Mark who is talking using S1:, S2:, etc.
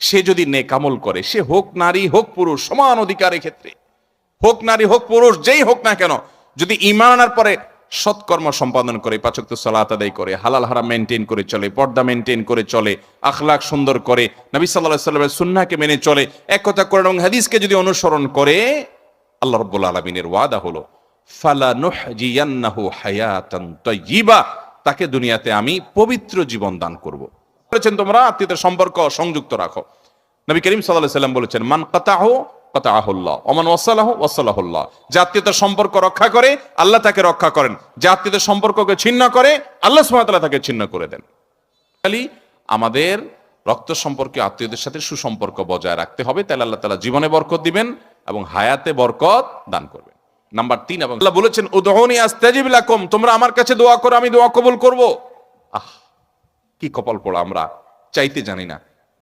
S1: সে যদি নেকামল করে, সে হোক নারী, হোক পুরুষ, সমান অধিকারের ক্ষেত্রে হোক নারী, হোক পুরুষ, যেই হোক না কেন, যদি ইমান আনার পরে সৎকর্ম সম্পাদন করে পাচক সালাত আদায় করে, হালাল হারাম মেনটেন করে চলে, পর্দা মেনটেন করে চলে আখলাক সুন্দর করে, নবী সাল্লাহ সাল্লামের সুন্নাকে মেনে চলে, এক কথা করে এবং হাদিসকে যদি অনুসরণ করে, আল্লাহ রব্বুল আলমিনের ওয়াদা হলো, ফালা নুহজিয়ান্নাহু হায়াতান তাইয়্যিবা তাকে দুনিয়াতে আমি পবিত্র জীবন দান করব। বলেছেন তোমরা আত্মীয়তার সম্পর্ক সংযুক্ত রাখো। নবী করিম সাল্লাহ সাল্লাম বলেছেন, মান কাতাহ কাতাহুল্লাহ অমান ওয়াসালাহ ওয়াসালাহুল্লাহ জাতীয়তার সম্পর্ক রক্ষা করে, আল্লাহ তাকে রক্ষা করেন। জাতীয়তার সম্পর্ককে ছিন্ন করে, আল্লাহ সুবহানাহু তাকে ছিন্ন করে দেন। খালি আমাদের রক্ত সম্পর্কে আত্মীয়দের সাথে সুসম্পর্ক বজায় রাখতে হবে, তাহলে আল্লাহ তালা জীবনে বরকত দিবেন এবং হায়াতে বরকত দান করবেন। নাম্বার তিন, এবং আল্লাহ বলেছেন উদহনি আস্তাজিব লাকুম। তোমরা আমার কাছে দোয়া করো, আমি দোয়া কবুল করব। আহ! কি কপাল পড়া আমরা? চাইতে জানি না।